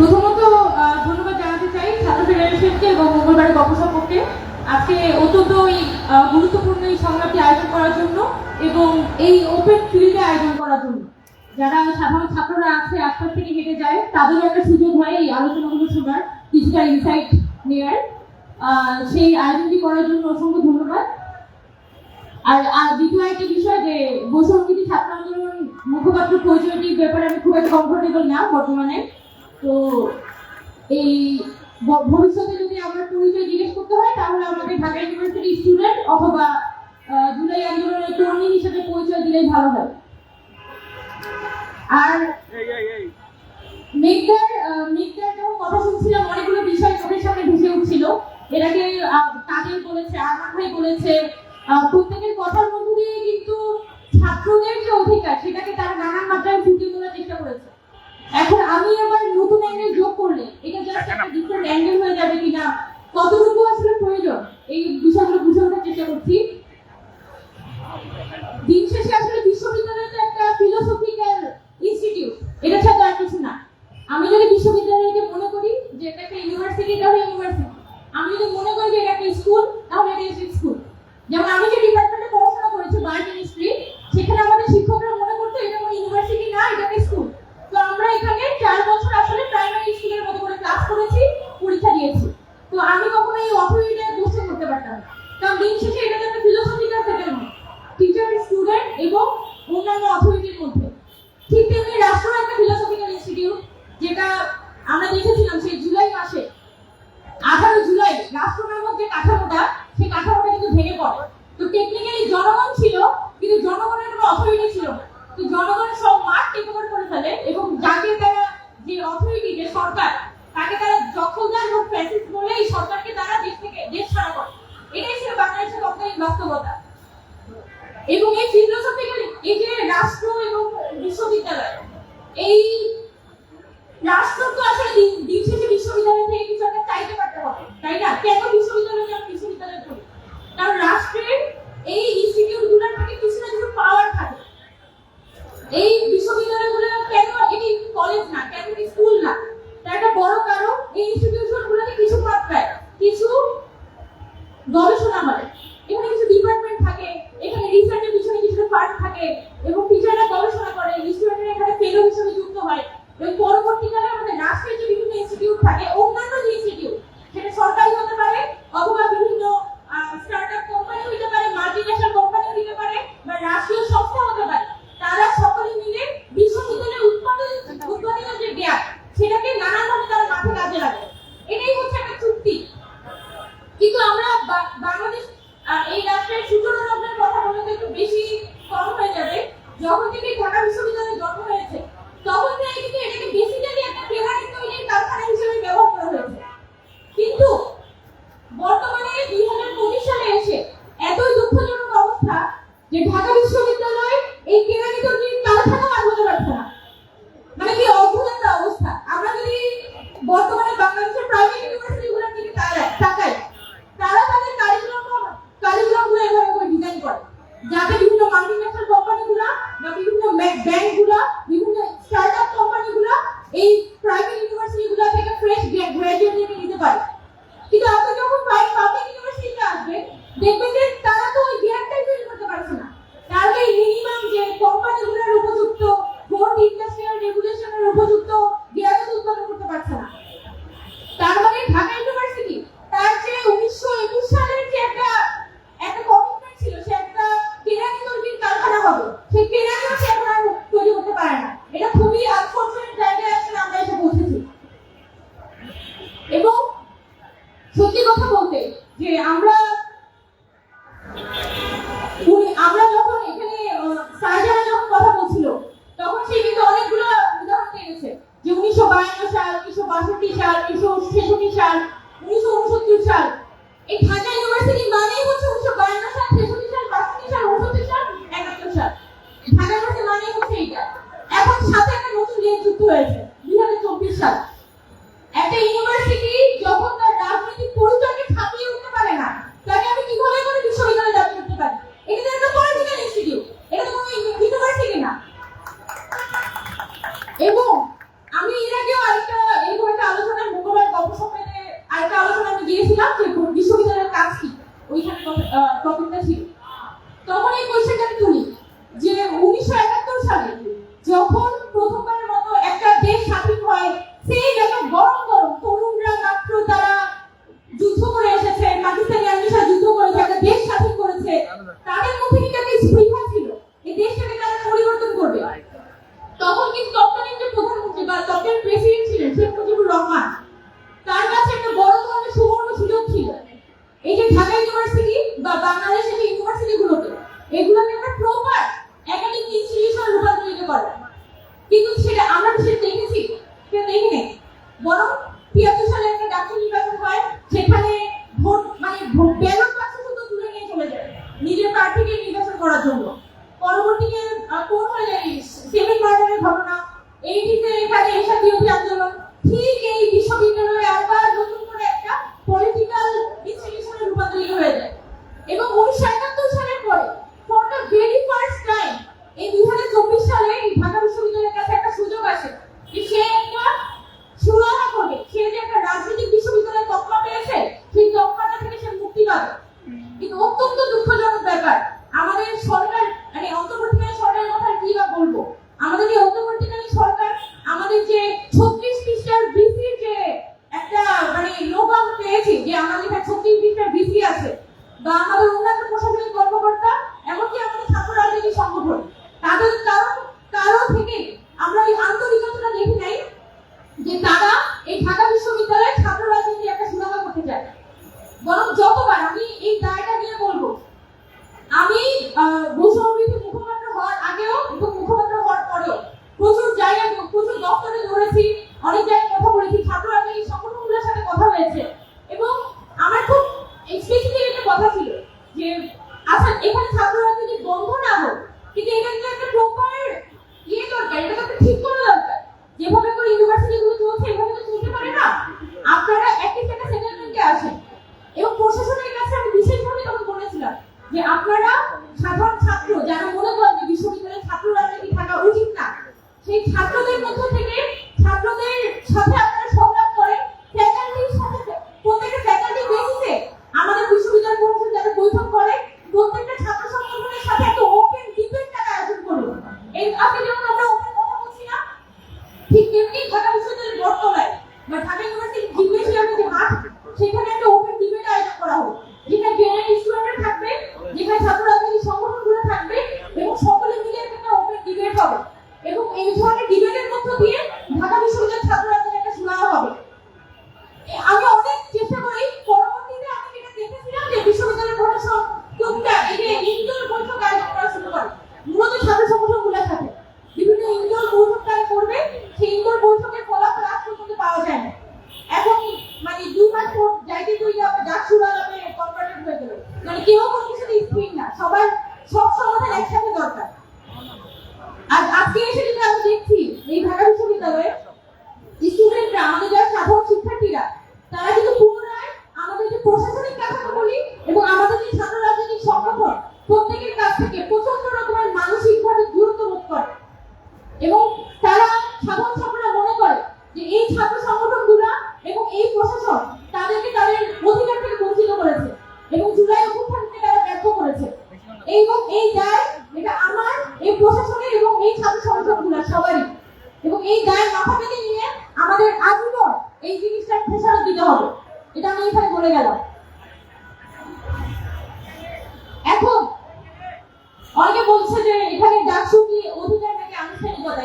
প্রথমত ধন্যবাদ জানাতে চাই ছাত্র ফেডারেশনকে এবং মঙ্গলবারের গবেষককে আজকে অত্যন্ত এই গুরুত্বপূর্ণ এই সংলাপটি আয়োজন করার জন্য এবং এই ওপেন ফিল্ডে আয়োজন করার জন্য। যারা সাধারণ ছাত্ররা আছে, আশপাশ থেকে হেঁটে যায়, তাদেরও একটা সুযোগ হয় এই আলোচনাগুলো শোনার কিছুটা ইনসাইট নেওয়ার সেই আয়োজনটি করার জন্য অসংখ্য ধন্যবাদ। আর আর দ্বিতীয় একটা বিষয় যে বৈষম্যিক ছাত্র আন্দোলন মুখপাত্র পরিচয়টির ব্যাপারে আমি খুব একটা কমফোর্টেবল না বর্তমানে। তো এই ভবিষ্যতে যদি আমার পরিচয় জিজ্ঞেস করতে হয়, তাহলে আমাকে ঢাকা ইউনিভার্সিটির স্টুডেন্ট অথবা জুলাই আন্দোলনের কর্মী হিসেবে পরিচয় দিলেই ভালো হয়। আর মেঘদার মেঘদার যখন কথা শুনছিলাম, অনেকগুলো বিষয় চোখের সামনে ভেসে উঠছিল। এটাকে তাদের বলেছে, আমার ভাই বলেছে। প্রত্যেকের কথার মধ্যে দিয়ে কিন্তু ছাত্রদের যে অধিকার, সেটাকে তারা নানান মাত্রায় ফুটিয়ে তোলার চেষ্টা করেছে। এখন আমি আবার নতুন অ্যাঙ্গেল যোগ করলে এটা জাস্ট একটা ডিফারেন্ট অ্যাঙ্গেল হয়ে যাবে কিনা? কতটুকু আসলে প্রয়োজন? এই বিষয়গুলো বুঝে ওঠার চেষ্টা করছি।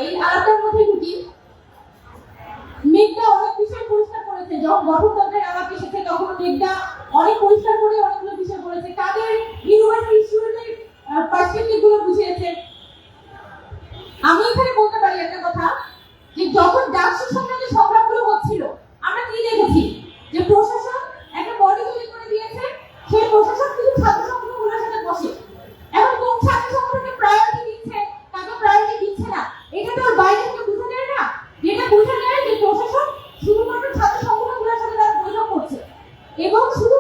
এই মধ্যে মেঘটা অনেক বিষয় পরিষ্কার করেছে। যখন গঠনতন্ত্রের তখন মেঘটা অনেক পরিষ্কার করে অনেকগুলো বিষয় করেছে ইউনিভার্সিটি স্টুডেন্টের পার্সপেক্টিভগুলো বুঝিয়েছে। আমি এখানে বলতে পারি একটা কথা, যে যখন ডাকসু সম্রাটের সংগ্রামগুলো হচ্ছিল, আমরা কি দেখেছি? যে প্রশাসন এবং শুধু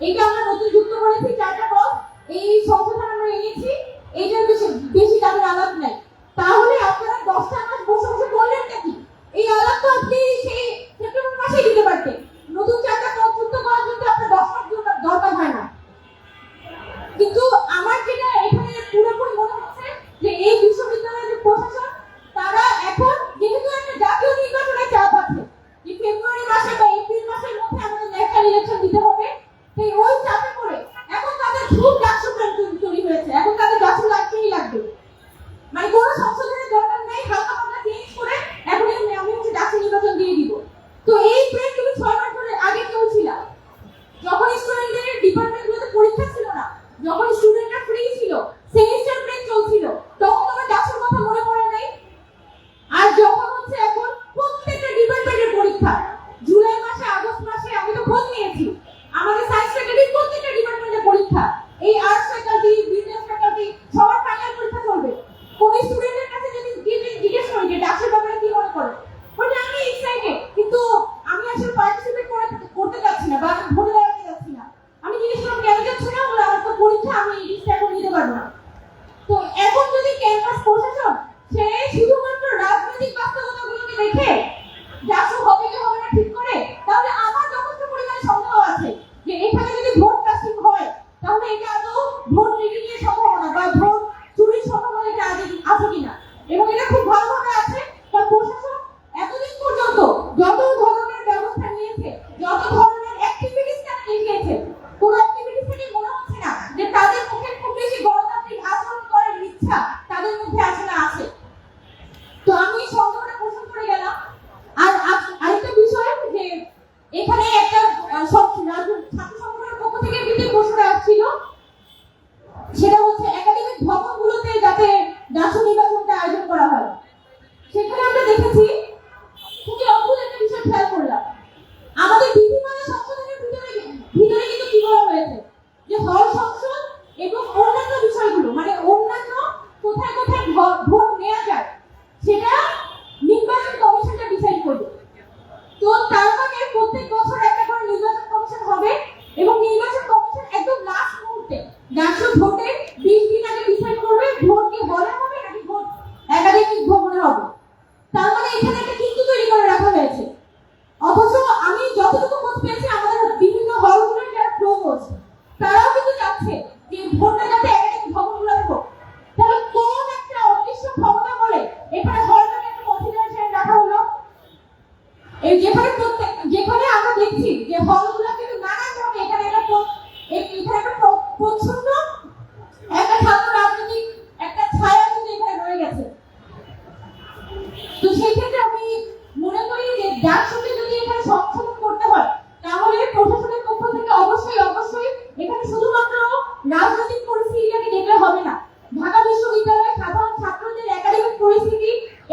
এটা আমরা নতুন যুক্ত করেছি চারটা পথ এই সংশোধন আমরা এনেছি। জন্য বেশি তাদের আলাপ নাই। তাহলে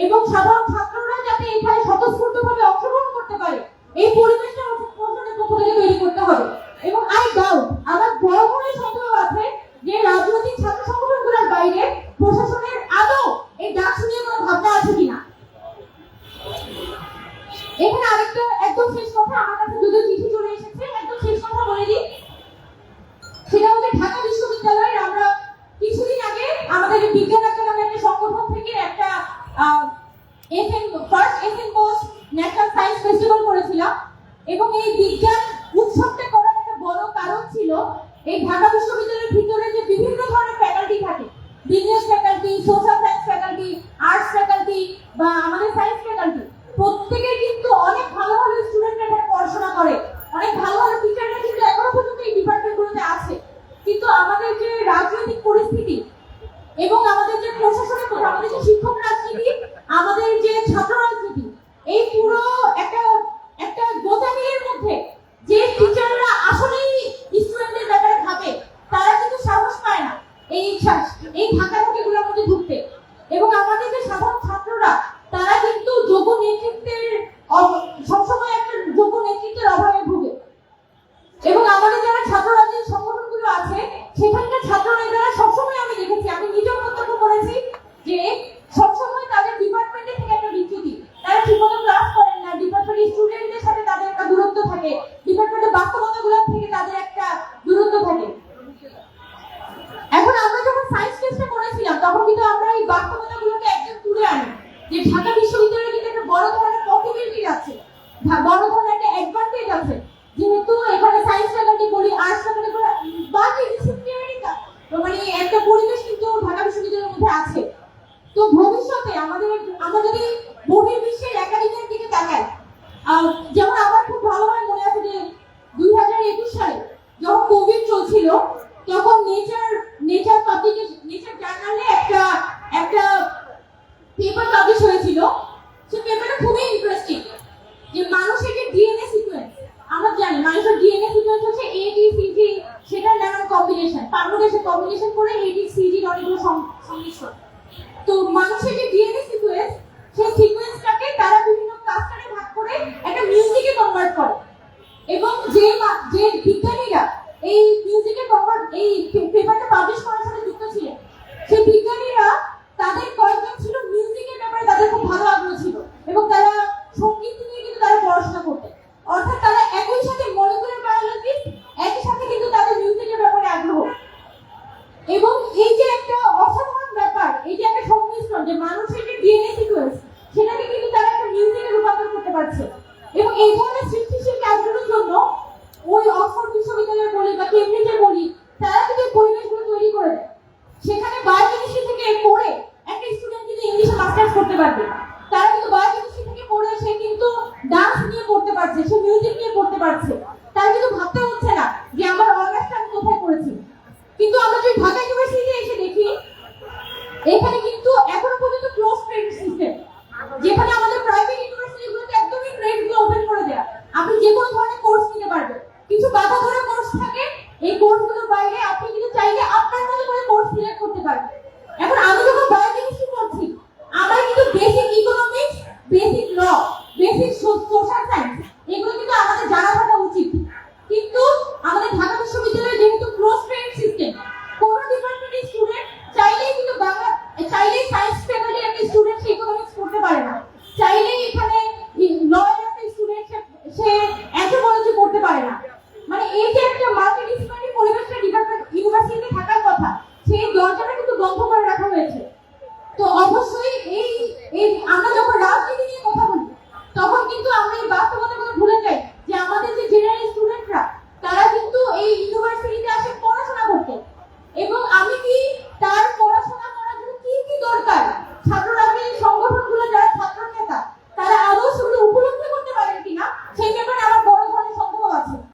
এবং সাধারণ ছাত্ররা যাতে এখানে স্বতঃস্ফূর্তভাবে অংশগ্রহণ করতে পারে। এই পরিবেশ এবং এই বিজ্ঞান উৎসবটা করার একটা বড় কারণ ছিল, এই ঢাকা বিশ্ববিদ্যালয়ের ভিতরে যে বিভিন্ন ধরনের ফ্যাকাল্টি থাকে। Business faculty social science faculty arts faculty বা আমাদের সায়েন্স ফ্যাকাল্টি প্রত্যেকে কিন্তু অনেক ভালো ভালো স্টুডেন্টরা এখানে পড়াশোনা করে। অনেক ভালো ভালো টিচাররা কিন্তু এখনও পর্যন্ত এই ডিপার্টমেন্টগুলোতে আছে। কিন্তু আমাদের যে রাজনৈতিক পরিস্থিতি এবং আমাদের যে প্রশাসনিক আমাদের যে শিক্ষক রাজনীতি, আমাদের যে ছাত্র রাজনীতি, এই পুরো একটা গোতামিলের মধ্যে যে টিচাররা আসলেই স্টুডেন্টদের ব্যাপারে ভাবে, তারা কিন্তু সাহস পায় না। এই এই ঢাকা থাকা পারমুটেশন পারমুটেশন পারমুটেশন করে এডিট সিজির অনেকগুলো সংমিশ্রণ তো মানুষের যে ডিএনএ এখানে কিন্তু